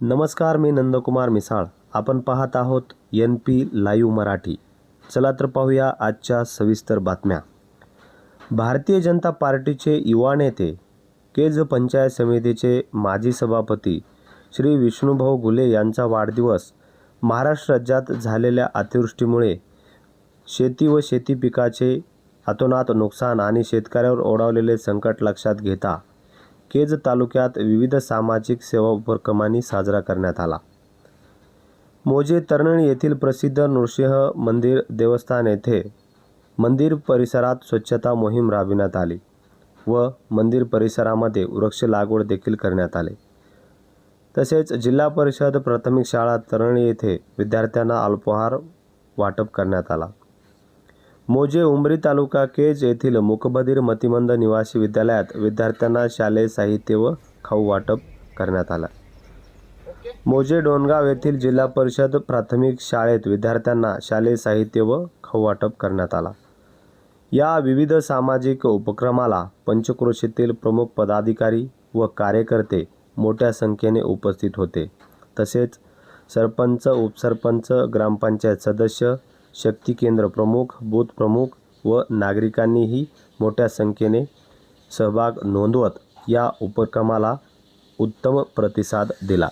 नमस्कार मी नंदकुमार मिसाळ. आपण पाहत आहोत एन पी लाईव्ह मराठी. चला तर पाहूया आजच्या सविस्तर बातम्या. भारतीय जनता पार्टीचे युवा नेते केज पंचायत समितीचे माजी सभापती श्री विष्णुभाऊ घुले यांचा वाढदिवस महाराष्ट्र राज्यात झालेल्या अतिवृष्टीमुळे शेती व शेती पिकाचे अतोनात नुकसान आणि शेतकऱ्यावर ओढावलेले संकट लक्षात घेता केज तालुक्यात विविध सामाजिक सेवा उपक्रमांनी साजरा करण्यात आला. मोजे तर्नणी येथील प्रसिद्ध नृसिंह मंदिर देवस्थान येथे मंदिर परिसरात स्वच्छता मोहीम राबविण्यात आली व मंदिर परिसरामध्ये वृक्ष लागवड देखील करण्यात आले. तसेच जिल्हा परिषद प्राथमिक शाळा तरण येथे विद्यार्थ्यांना अल्पोहार वाटप करण्यात आला. मोजे उमरी तालुका केज येथील मुकबधीर मतिमंद निवासी विद्यालयात विद्यार्थ्यांना शालेय साहित्य व खाऊ वाटप करण्यात आलं. मोजे डोनगाव येथील जिल्हा परिषद प्राथमिक शाळेत विद्यार्थ्यांना शालेय साहित्य व खाऊ वाटप करण्यात आला. या विविध सामाजिक उपक्रमाला पंचक्रोशीतील प्रमुख पदाधिकारी व कार्यकर्ते मोठ्या संख्येने उपस्थित होते. तसेच सरपंच उपसरपंच ग्रामपंचायत सदस्य शक्ती केंद्र प्रमुख बूथ प्रमुख व नागरिकांनीही मोठ्या संख्येने सहभाग नोंदवत या उपक्रमाला उत्तम प्रतिसाद दिला.